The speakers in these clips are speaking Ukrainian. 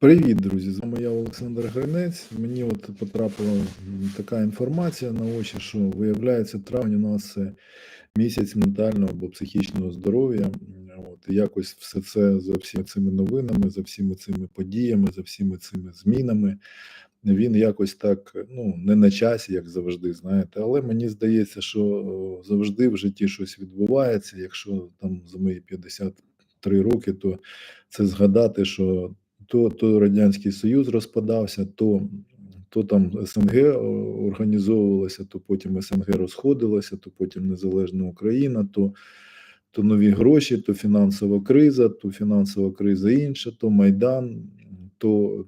Привіт, друзі! З вами я Олександр Гринець. Мені от потрапила така інформація на очі, що виявляється, травень у нас це місяць ментального або психічного здоров'я. От якось все це за всіма цими новинами, за всіма цими подіями, за всіма цими змінами. Він якось так ну не на часі, як завжди, знаєте. Але мені здається, що завжди в житті щось відбувається. Якщо там за мої 53 роки, то це згадати, що то, то Радянський Союз розпадався, то, то там СНГ о, організовувалося, то потім СНГ розходилося, то потім Незалежна Україна, то, то нові гроші, то фінансова криза, то фінансова криза інша, то Майдан, то,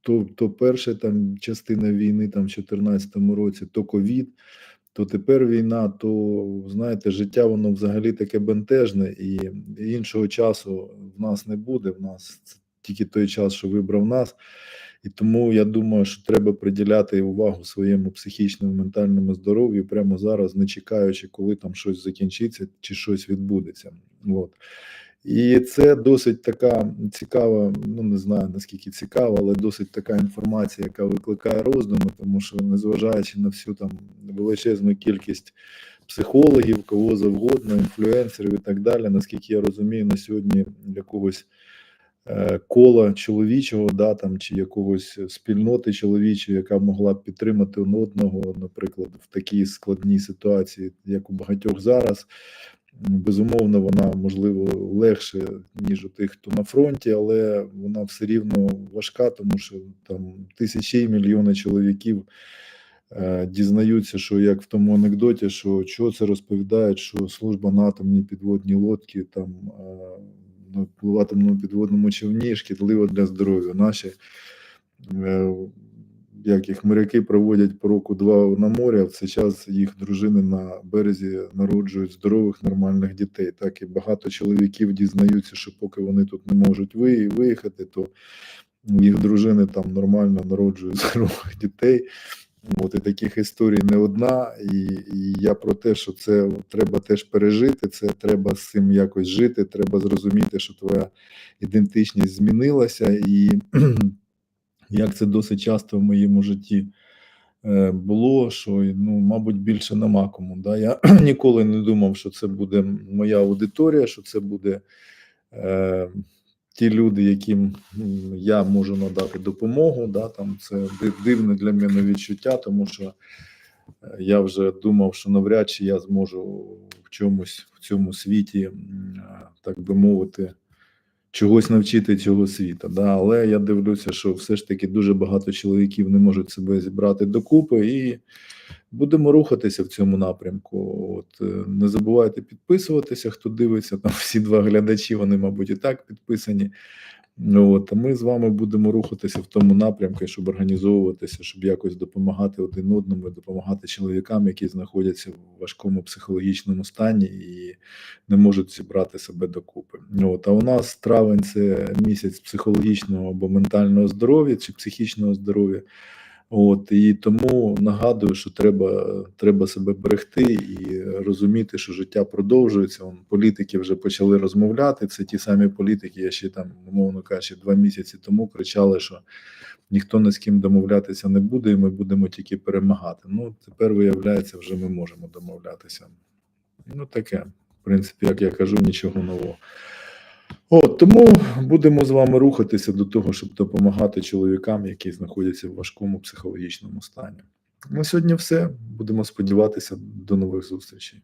то, то перша там частина війни там в 2014 році, то ковід. То тепер війна, то знаєте, життя воно взагалі таке бентежне, і іншого часу в нас не буде. В нас тільки той час, що вибрав нас. І тому я думаю, що треба приділяти увагу своєму психічному ментальному здоров'ю прямо зараз, не чекаючи, коли там щось закінчиться чи щось відбудеться. От. І це досить така цікава, ну не знаю наскільки цікава, але досить така інформація, яка викликає роздуми, тому що незважаючи на всю там величезну кількість психологів, кого завгодно, інфлюенсерів і так далі, наскільки я розумію, на сьогодні якогось кола чоловічого, да там чи якогось спільноти чоловічої, яка могла б підтримати одного, наприклад, в такій складній ситуації, як у багатьох зараз. Безумовно, вона можливо легше, ніж у тих, хто на фронті, але вона все рівно важка, тому що там тисячі і мільйони чоловіків е, дізнаються, що як в тому анекдоті, що що це розповідають, що служба на атомній підводній лодці там е, на в підводному човні шкідливо для здоров'я. Наші е, як їх моряки проводять по року два на морі, а в цей час їх дружини на березі народжують здорових нормальних дітей. Так і багато чоловіків дізнаються, що поки вони тут не можуть виїхати, то їх дружини там нормально народжують здорових дітей. От і таких історій не одна, і, і я про те, що це треба теж пережити. Це треба з цим якось жити. Треба зрозуміти, що твоя ідентичність змінилася, і як це досить часто в моєму житті е, було, що ну, мабуть, більше нема кому. Да? Я ніколи не думав, що це буде моя аудиторія, що це буде е, ті люди, яким я можу надати допомогу. Да? Там це дивне для мене відчуття, тому що е, я вже думав, що навряд чи я зможу в чомусь в цьому світі, так би мовити, чогось навчити цього світа. Да? Але я дивлюся, що все ж таки дуже багато чоловіків не можуть себе зібрати докупи, і будемо рухатися в цьому напрямку. От е, не забувайте підписуватися, хто дивиться. Там всі два глядачі, вони, мабуть, і так підписані. Ну, От, а ми з вами будемо рухатися в тому напрямку, щоб організовуватися, щоб якось допомагати один одному, допомагати чоловікам, які знаходяться в важкому психологічному стані і не можуть зібрати себе докупи. От, а у нас травень це місяць психологічного або ментального здоров'я чи психічного здоров'я. От і тому нагадую, що треба, треба себе берегти і розуміти, що життя продовжується. Он, політики вже почали розмовляти. Це ті самі політики, я ще там, умовно кажучи, два місяці тому кричали, що ніхто ні з ким домовлятися не буде, і ми будемо тільки перемагати. Ну тепер виявляється, вже ми можемо домовлятися. Ну таке, в принципі, як я кажу, нічого нового. От тому будемо з вами рухатися до того, щоб допомагати чоловікам, які знаходяться в важкому психологічному стані. На сьогодні все. Будемо сподіватися до нових зустрічей.